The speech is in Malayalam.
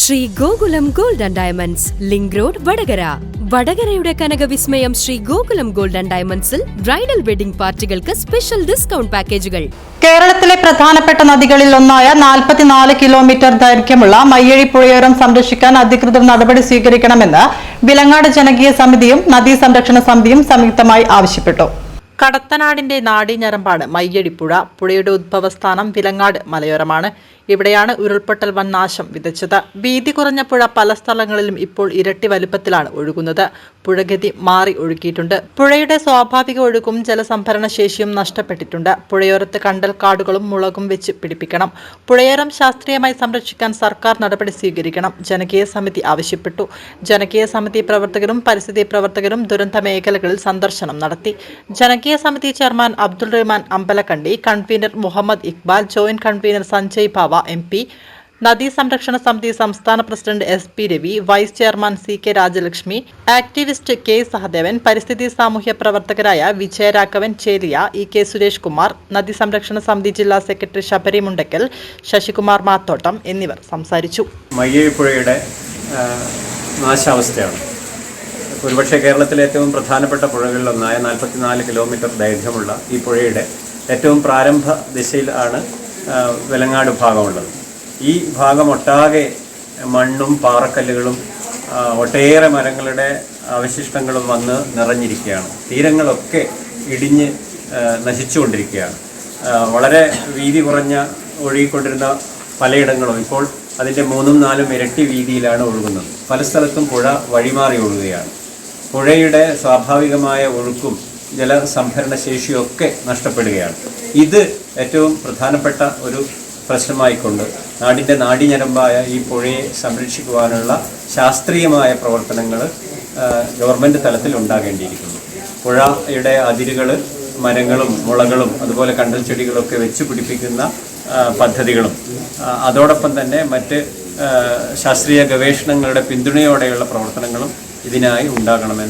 Sree Gokulam gold and diamonds link road Vadakara. വടകരയുടെ കനകവിസ്മയം ശ്രീ ഗോകുലം ഗോൾഡ് ആൻഡ് ഡയമണ്ട്സിൽ ബ്രൈഡൽ വെഡിംഗ് പാർട്ടികൾക്ക് സ്പെഷ്യൽ ഡിസ്കൗണ്ട് പാക്കേജുകൾ കേരളത്തിലെ പ്രധാനപ്പെട്ട നദികളിൽ ഒന്നായ നാൽപ്പത്തിനാല് കിലോമീറ്റർ ദൈർഘ്യമുള്ള മയ്യഴി പുഴയോരം സംരക്ഷിക്കാൻ അധികൃതർ നടപടി സ്വീകരിക്കണമെന്ന് വിലങ്ങാട് ജനകീയ സമിതിയും നദീ സംരക്ഷണ സമിതിയും സംയുക്തമായി ആവശ്യപ്പെട്ടു. കടത്തനാടിന്റെ നാടിഞ്ഞരമ്പാണ് മയ്യടിപ്പുഴ. പുഴയുടെ ഉദ്ഭവസ്ഥാനം വിലങ്ങാട് മലയോരമാണ്. ഇവിടെയാണ് ഉരുൾപൊട്ടൽ വൻ നാശം വിതച്ചത്. വീതി കുറഞ്ഞ പുഴ പല സ്ഥലങ്ങളിലും ഇപ്പോൾ ഇരട്ടി വലുപ്പത്തിലാണ് ഒഴുകുന്നത്. പുഴഗതി മാറി ഒഴുകിയിട്ടുണ്ട് പുഴയുടെ സ്വാഭാവിക ഒഴുക്കും ജലസംഭരണ ശേഷിയും നഷ്ടപ്പെട്ടിട്ടുണ്ട്. പുഴയോരത്ത് കണ്ടൽ കാടുകളും മുളകും വെച്ച് പിടിപ്പിക്കണം. പുഴയോരം ശാസ്ത്രീയമായി സംരക്ഷിക്കാൻ സർക്കാർ നടപടി സ്വീകരിക്കണം. ജനകീയ സമിതി ആവശ്യപ്പെട്ടു. ജനകീയ സമിതി പ്രവർത്തകരും പരിസ്ഥിതി പ്രവർത്തകരും ദുരന്ത മേഖലകളിൽ സന്ദർശനം നടത്തി. ജനകീയ സമിതി chairman Abdul Rahman Ambalakkandi convener Muhammad Iqbal joint convener Sanjay Bhava M P. നദീ സംരക്ഷണ സമിതി സംസ്ഥാന president S P Ravi vice chairman C K Rajalakshmi activist K Sahadevan പരിസ്ഥിതി സാമൂഹ്യ പ്രവർത്തകരായ വിജയരാഘവൻ ചേലിയ ഇ കെ സുരേഷ് കുമാർ നദീ സംരക്ഷണ സമിതി ജില്ലാ സെക്രട്ടറി ശബരി മുണ്ടക്കൽ ശശികുമാർ മാത്തോട്ടം എന്നിവർ സംസാരിച്ചു. മയ്യപ്പുഴയുടെ നാശാവസ്ഥയാണ്. ഒരുപക്ഷെ കേരളത്തിലെ ഏറ്റവും പ്രധാനപ്പെട്ട പുഴകളിലൊന്നായ നാൽപ്പത്തിനാല് കിലോമീറ്റർ ദൈർഘ്യമുള്ള ഈ പുഴയുടെ ഏറ്റവും പ്രാരംഭ ദിശയിൽ ആണ് വെലങ്ങാട് ഭാഗമുള്ളത്. ഈ ഭാഗം ഒട്ടാകെ മണ്ണും പാറക്കല്ലുകളും ഒട്ടേറെ മരങ്ങളുടെ അവശിഷ്ടങ്ങളും വന്ന് നിറഞ്ഞിരിക്കുകയാണ്. തീരങ്ങളൊക്കെ ഇടിഞ്ഞ് നശിച്ചുകൊണ്ടിരിക്കുകയാണ്. വളരെ വീതി കുറഞ്ഞ ഒഴുകിക്കൊണ്ടിരുന്ന പലയിടങ്ങളും ഇപ്പോൾ അതിന്റെ മൂന്നും നാലും ഇരട്ടി വീതിയിലാണ് ഒഴുകുന്നത്. പല സ്ഥലത്തും പുഴ വഴിമാറി ഒഴുകുകയാണ്. പുഴയുടെ സ്വാഭാവികമായ ഒഴുക്കും ജലസംഭരണ ശേഷിയും ഒക്കെ നഷ്ടപ്പെടുകയാണ്. ഇത് ഏറ്റവും പ്രധാനപ്പെട്ട ഒരു പ്രശ്നമായിക്കൊണ്ട് നാടിന്റെ നാടിഞരമ്പായ ഈ പുഴയെ സംരക്ഷിക്കുവാനുള്ള ശാസ്ത്രീയമായ പ്രവർത്തനങ്ങൾ ഗവൺമെന്റ് തലത്തിൽ ഉണ്ടാകേണ്ടിയിരിക്കുന്നു. പുഴയുടെ അതിരുകൾ മരങ്ങളും മുളകളും അതുപോലെ കണ്ടൽ ചെടികളൊക്കെ വെച്ച് പിടിപ്പിക്കുന്ന പദ്ധതികളും അതോടൊപ്പം തന്നെ മറ്റ് ശാസ്ത്രീയ ഗവേഷണങ്ങളുടെ പിന്തുണയോടെയുള്ള പ്രവർത്തനങ്ങളും ഇതിനായി ഉണ്ടാകണമെന്ന്